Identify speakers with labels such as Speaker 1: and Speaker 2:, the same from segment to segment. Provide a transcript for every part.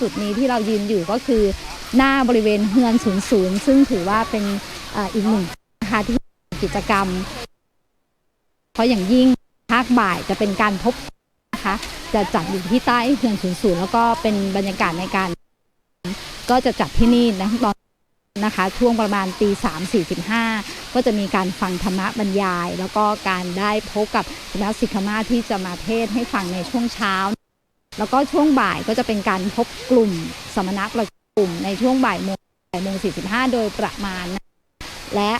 Speaker 1: จุดนี้ที่เรายืนอยู่ก็คือหน้าบริเวณเฮือนศูนย์ศูนย์ซึ่งถือว่าเป็นอีกหนึ่งนะคะที่กิจกรรม เพราะอย่างยิ่งภาคบ่ายจะเป็นการพบนะคะจะจัดอยู่ที่ใต้เฮือนศูนย์ศูนย์แล้วก็เป็นบรรยากาศในการ ก็จะจัดที่นี่นะตอนนะคะช่วงประมาณตีสามสี่สิบห้าก็จะมีการฟังธรรมะบรรยาย แล้วก็การได้พบกับสมณสิกขมาที่จะมาเทศให้ฟังในช่วงเช้า แล้วก็ช่วงบ่ายก็จะเป็นการพบกลุ่มสมณะประกลุ่มในช่วงบ่ายโมงบ่ายโมงสี่สิบห้าโดยประมาณ และ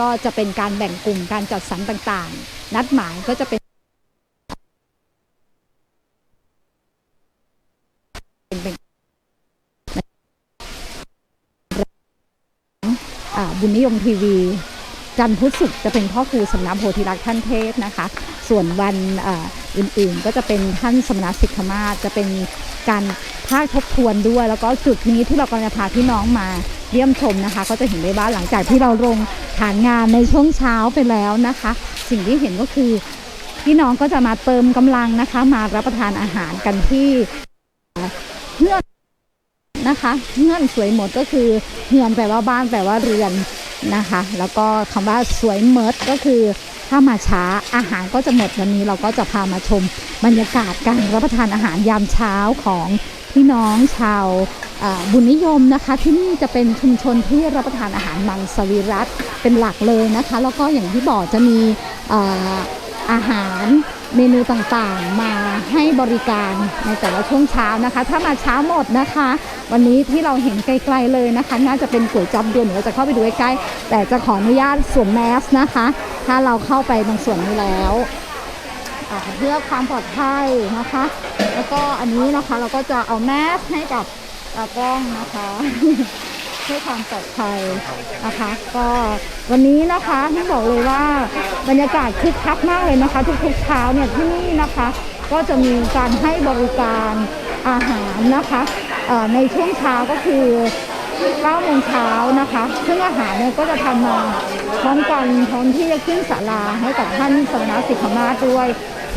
Speaker 1: ก็จะเป็นการแบ่งกลุ่มการจัดสรรต่างๆ นัดหมายก็จะเป็นบุญนิยมทีวี จันทร์พุธศุกร์จะเป็นพ่อครูสำนักโพธิรักษ์ท่านเทศนะคะ ส่วนวันอ,อื่นๆ ก็จะเป็นท่านสมณสิกขมาศจะเป็นการภาคทบทวนด้วย แล้วก็จุดนี้ที่เรากำลังจะพาพี่น้องมาเยี่ยมชมนะคะ ก็จะเห็นได้ว่าหลังจากที่เราลงฐานงานในช่วงเช้าไปแล้วนะคะ สิ่งที่เห็นก็คือพี่น้องก็จะมาเติมกำลังนะคะ มารับประทานอาหารกันที่เพื่อนนะคะเงื่อนสวยหมดก็คือเฮือนแปลว่าบ้านแปลว่าเรือน นะคะ แล้วก็คำว่าสวยเมิดก็คือถ้ามาช้าอาหารก็จะหมดวันนี้เราก็จะพามาชมบรรยากาศการรับประทานอาหารยามเช้าของพี่น้องชาวบุญนิยมนะคะ ที่นี่จะเป็นชุมชนที่รับประทานอาหารมังสวิรัตเป็นหลักเลยนะคะ แล้วก็อย่างที่บอกจะมีอาหาร เมนูต่างๆมาให้บริการในแต่ละช่วงเช้านะคะ ถ้ามาเช้าหมดนะคะ วันนี้ที่เราเห็นไกลๆเลยนะคะ น่าจะเป็นก๋วยจับยวนเดี๋ยวเราจะเข้าไปดูใกล้ๆแต่จะขออนุญาตสวมแมสนะคะ ถ้าเราเข้าไปตรงส่วนนี้แล้วเพื่อความปลอดภัยนะคะ แล้วก็อันนี้นะคะเราก็จะเอาแมสให้กับกล้องนะคะ เพื่อความปลอดภัยนะคะ ก็วันนี้นะคะต้องบอกเลยว่าบรรยากาศคึกคักมากเลยนะคะ ทุกๆเช้าเนี่ยที่นี่นะคะ ก็จะมีการให้บริการอาหารนะคะในช่วงเช้าก็คือ9โมงเช้านะคะซึ่งอาหารเนี่ยก็จะทำมาพร้อมกันพร้อมที่จะขึ้นศาลาให้กับท่านสมณสิกขมาด้วย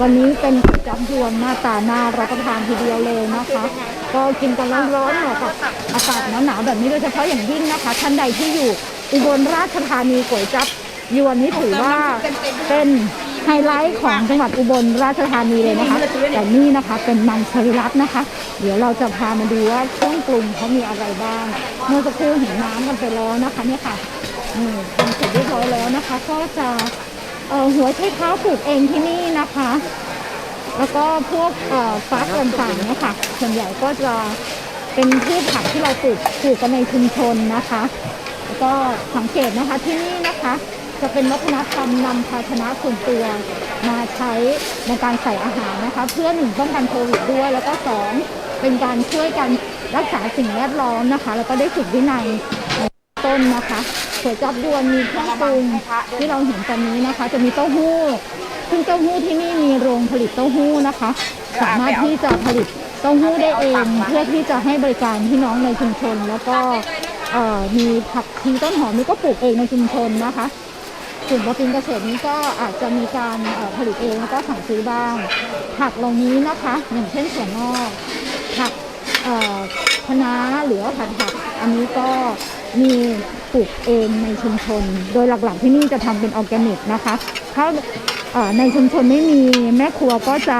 Speaker 1: วันนี้เป็นก๋วยจับยวนหน้าตาน่ารับประทานทีเดียวเลยนะคะ ก็กินกันร้อนๆเหมาะกับอากาศหนาวๆแบบนี้โดยเฉพาะอย่างยิ่งนะคะท่านใดที่อยู่อุบลราชธานีก๋วยจับยวนนี้ถือว่าเป็นไฮไลท์ของจังหวัดอุบลราชธานีเลยนะคะ แต่นี่นะคะเป็นมังสวิรัตนะคะ เดี๋ยวเราจะพามาดูว่าเครื่องปรุงเขามีอะไรบ้าง เมื่อสักครู่เห็นน้ำกันไปแล้วนะคะเนี่ยค่ะนี่ทำเสร็จเรียบร้อยแล้วนะคะ ก็จะ หัวไชเท้าปลูกเองที่นี่นะคะ แล้วก็พวกฟักต่างๆเนี่ยค่ะ ส่วนใหญ่ก็จะเป็นพืชผักที่เราปลูกปลูกกันในชุมชนนะคะ แล้วก็สังเกตนะคะที่นี่นะคะ จะเป็นวัฒนธรรมนำภาชนะส่วนตัวมาใช้ในการใส่อาหารนะคะ เพื่อหนึ่งป้องกันโควิดด้วย แล้วก็สองเป็นการช่วยกันรักษาสิ่งแวดล้อมนะคะ แล้วก็ได้ฝึกวินัยใน ต้นนะคะก๋วยจับยวนมีเครื่องปรุงที่เราเห็นตอนนี้นะคะ จะมีเต้าหู้ซึ่งเต้าหู้ที่นี่มีโรงผลิตเต้าหู้นะคะ สามารถที่จะผลิตเต้าหู้ได้เองเพื่อที่จะให้บริการพี่น้องในชุมชน แล้วก็มีผักชีต้นหอมนี่ก็ปลูกเองในชุมชนนะคะกลุ่มปตินเกษตรนี้ก็อาจจะมีการผลิตเองแล้วก็สั่งซื้อบ้าง ผักเหล่านี้นะคะอย่างเช่นถั่วงอกผักคะน้าหรือว่าผัดผักอันนี้ก็ มีปลูกเองในชุมชน โดยหลักๆที่นี่จะทำเป็นออร์แกนิกนะคะถ้าในชุมชนไม่มีแม่ครัวก็จะ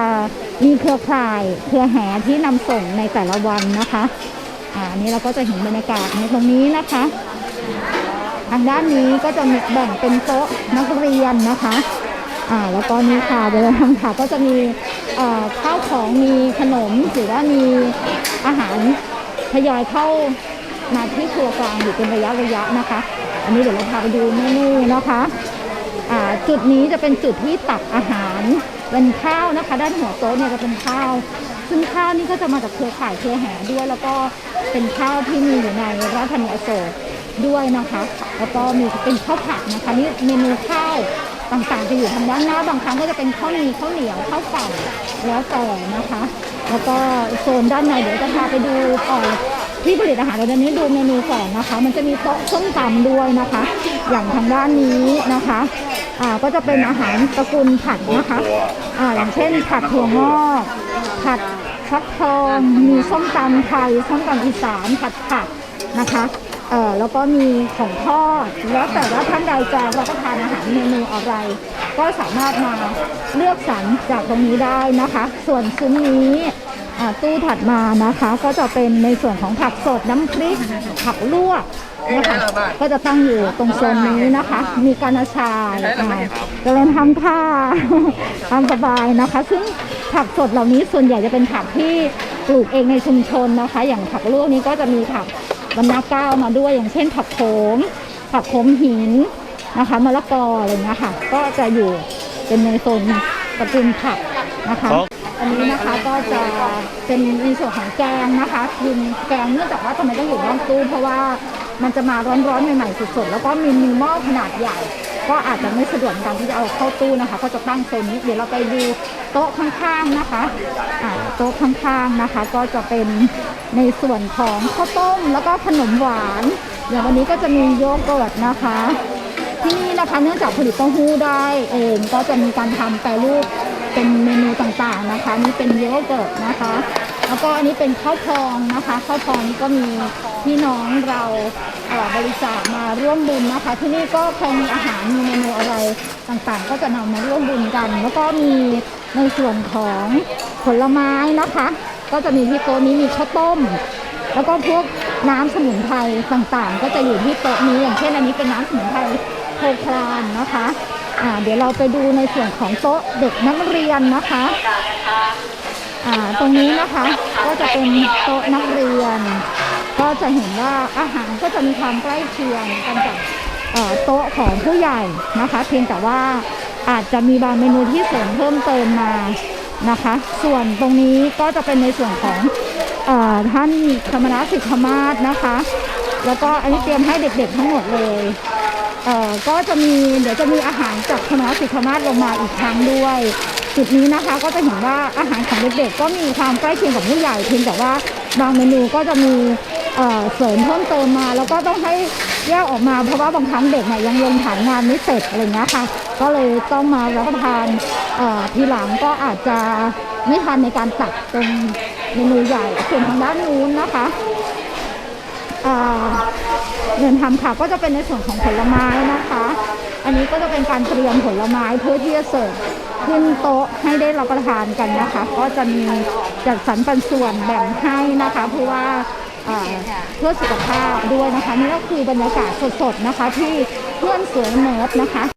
Speaker 1: มีเครือข่ายเครือแห่ที่นำส่งในแต่ละวันนะคะอ่าอันนี้เราก็จะเห็นบรรยากาศในตรงนี้นะคะ ทางด้านนี้ก็จะมีแบ่งเป็นโต๊ะนักเรียนนะคะอ่าแล้วก็นี่ค่ะเดี๋ยวเราทำค่ะก็จะมีข้าวของมีขนมหรือว่ามีอาหารทยอยเข้า มาที่ครัวกลางอยู่เป็นระยะระยะนะคะ อันนี้เดี๋ยวเราพาไปดูเมนูนะคะจุดนี้จะเป็นจุดที่ตักอาหารเป็นข้าวนะคะ ด้านหัวโต๊ะเนี่ยจะเป็นข้าว ซึ่งข้าวนี่ก็จะมาจากเครือข่ายเครือแห่ด้วย แล้วก็เป็นข้าวที่มีอยู่ในรัฐธานีอโศกด้วยนะคะ แล้วก็มีเป็นข้าวผัดนะคะนี่เมนูข้าวต่างๆจะอยู่ทางด้านหน้าบางครั้งก็จะเป็นข้าวมีข้าวเหนียวข้าวฝั่งแล้วแต่นะคะ แล้วก็โซนด้านในเดี๋ยวจะพาไปดูอ่อ ที่ผลิตอาหารเราเดี๋ยวนี้ดูเมนูก่อนนะคะ มันจะมีโต๊ะส้มตำด้วยนะคะ อย่างทางด้านนี้นะคะอ่าก็จะเป็นอาหารตระกูลผัดนะคะอ่าอย่างเช่นผัดถั่วงอกผัดฟักทองมีส้มตำไทยส้มตำอีสานผัดผักนะคะเอ่อแล้วก็มีของทอดแล้วแต่ว่าท่านใดจะรับประทานอาหารเมนูอะไร ก็สามารถมาเลือกสรรจากตรงนี้ได้นะคะ ส่วนซุ้มนี้ ตู้ถัดมานะคะ ก็จะเป็นในส่วนของผักสดน้ำพริก ผักลวกนะคะก็จะตั้งอยู่ตรงโซนนี้นะคะ มีการนาชายอ่ากำลังทำท่าตามสบายนะคะ ซึ่งผักสดเหล่านี้ส่วนใหญ่จะเป็นผักที่ปลูกเองในชุมชนนะคะ อย่างผักลวกนี้ก็จะมีผักบรรณาเก้ามาด้วยอย่างเช่น ผักโขม ผักโขมหินนะคะมะละกออะไรเงี้ยค่ะ ก็จะอยู่เป็นในโซนตระกูลผักนะคะ อันนี้นะคะก็จะเป็นในส่วนของแกงนะคะยิงแกงเนื่องจากว่าทำไมต้องอยู่นอกตู้เพราะว่ามันจะมาร้อนๆใหม่ๆสดๆแล้วก็มีมีหม้อขนาดใหญ่ ก็อาจจะไม่สะดวกในการที่จะเอาเข้าตู้นะคะ ก็จะตั้งโซนนี้เดี๋ยวเราไปดูโต๊ะข้างๆนะคะอ่าโต๊ะข้างๆนะคะ ก็จะเป็นในส่วนของข้าวต้มแล้วก็ขนมหวานอย่างวันนี้ก็จะมีโยเกิร์ตนะคะที่นี่นะคะเนื่องจากผลิตเต้าหู้ได้เองก็จะมีการทำแปรรูป เป็นเมนูต่างๆนะคะนี่เป็นโยเกิร์ตนะคะ แล้วก็อันนี้เป็นข้าวพองนะคะข้าวพองนี่ก็มีพี่น้องเราบริจาคมาร่วมบุญนะคะ ที่นี่ก็ใครมีอาหารมีเมนูอะไรต่างๆ ก็จะนำมาร่วมบุญกัน แล้วก็มีในส่วนของผลไม้นะคะ ก็จะมีที่โต๊ะนี้มีข้าวต้ม แล้วก็พวกน้ำสมุนไพรต่างๆ ก็จะอยู่ที่โต๊ะนี้อย่างเช่นอันนี้เป็นน้ำสมุนไพรโคครานนะคะ อ่าเดี๋ยวเราไปดูในส่วนของโต๊ะเด็กนักเรียนนะคะอ่าตรงนี้นะคะก็จะเป็นโต๊ะนักเรียน ก็จะเห็นว่าอาหารก็จะมีความใกล้เคียงกันกับโต๊ะของผู้ใหญ่นะคะ เพียงแต่ว่าอาจจะมีบางเมนูที่เสริมเพิ่มเติมมานะคะ ส่วนตรงนี้ก็จะเป็นในส่วนของอท่านธรรมนัสสิทธมาศนะคะ แล้วก็อันนี้เตรียมให้เด็กๆทั้งหมดเลย เอ่อก็จะมีเดี๋ยวจะมีอาหารจากธรรมนัสสิทธมาศลงมาอีกครั้งด้วย จุดนี้นะคะก็จะเห็นว่าอาหารของเด็กๆก็มีความใกล้เคียงกับผู้ใหญ่เพียงแต่ว่าบางเมนูก็จะมีเอ่อเสริมเพิ่มเติมมา แล้วก็ต้องให้แยกออกมาเพราะว่าบางครั้งเด็กเนี่ยยังลงฐานงานไม่เสร็จอะไรเงี้ยค่ะ ก็เลยต้องมารับประทานเอ่อทีหลังก็อาจจะไม่ทันในการตักตรงเมนูใหญ่ส่วนทางด้านนู้นนะคะอ่า เดินทำค่ะ ก็จะเป็นในส่วนของผลไม้นะคะ อันนี้ก็จะเป็นการเตรียมผลไม้เพื่อที่จะเสิร์ฟขึ้นโต๊ะให้ได้รับประทานกันนะคะ ก็จะมีจัดสรรปันส่วนแบ่งให้นะคะเพราะว่าอ่าเพื่อสุขภาพด้วยนะคะนี่ก็คือบรรยากาศสดๆนะคะที่เพื่อนสวยเนิร์ดนะคะ